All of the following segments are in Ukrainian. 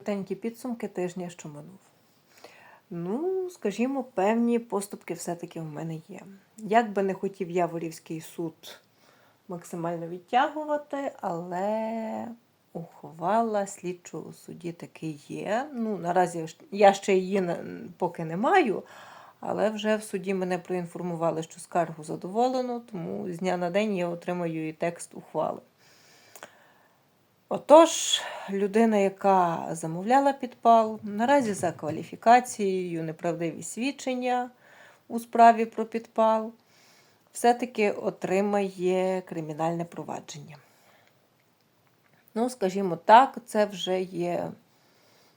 Коротенькі підсумки тижня, що минув. Ну, скажімо, певні поступки все-таки в мене є. Як би не хотів Яворівський суд максимально відтягувати, але ухвала слідчого судді таки є. Ну, наразі я ще її поки не маю, але вже в суді мене проінформували, що скаргу задоволено, тому з дня на день я отримаю і текст ухвали. Отож, людина, яка замовляла підпал, наразі за кваліфікацією неправдиві свідчення у справі про підпал, все-таки отримає кримінальне провадження. Ну, скажімо так, це вже є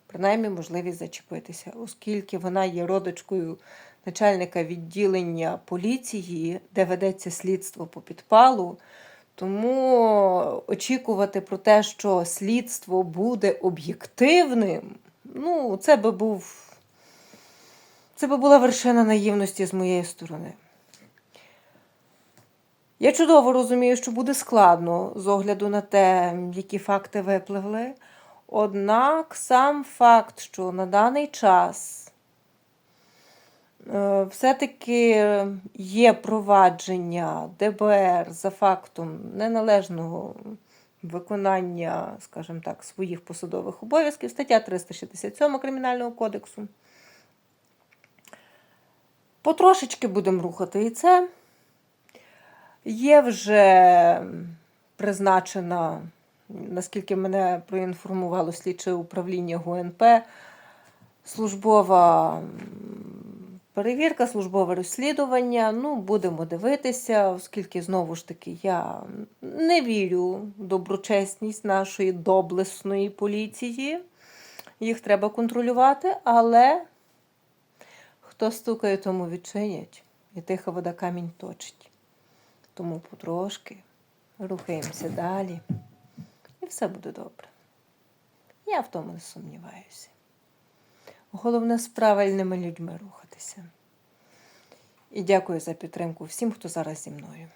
принаймні можливість зачепитися, оскільки вона є родичкою начальника відділення поліції, де ведеться слідство по підпалу. Тому очікувати про те, що слідство буде об'єктивним, ну, це би був. Це би була вершина наївності з моєї сторони. Я чудово розумію, що буде складно з огляду на те, які факти випливли. Однак сам факт, що на даний час все-таки є провадження ДБР за фактом неналежного виконання, скажімо так, своїх посадових обов'язків, стаття 367 Кримінального кодексу. Потрошечки будемо рухати і це. Є вже призначена, наскільки мене проінформувало слідче управління ГУНП, службова перевірка, службове розслідування. Ну, будемо дивитися, оскільки знову ж таки я не вірю в доброчесність нашої доблесної поліції. Їх треба контролювати, але хто стукає, тому відчинять, і тиха вода камінь точить. Тому потрошки рухаємося далі, і все буде добре. Я в тому не сумніваюся. Головне з правильними людьми рухатися. І дякую за підтримку всім, хто зараз зі мною.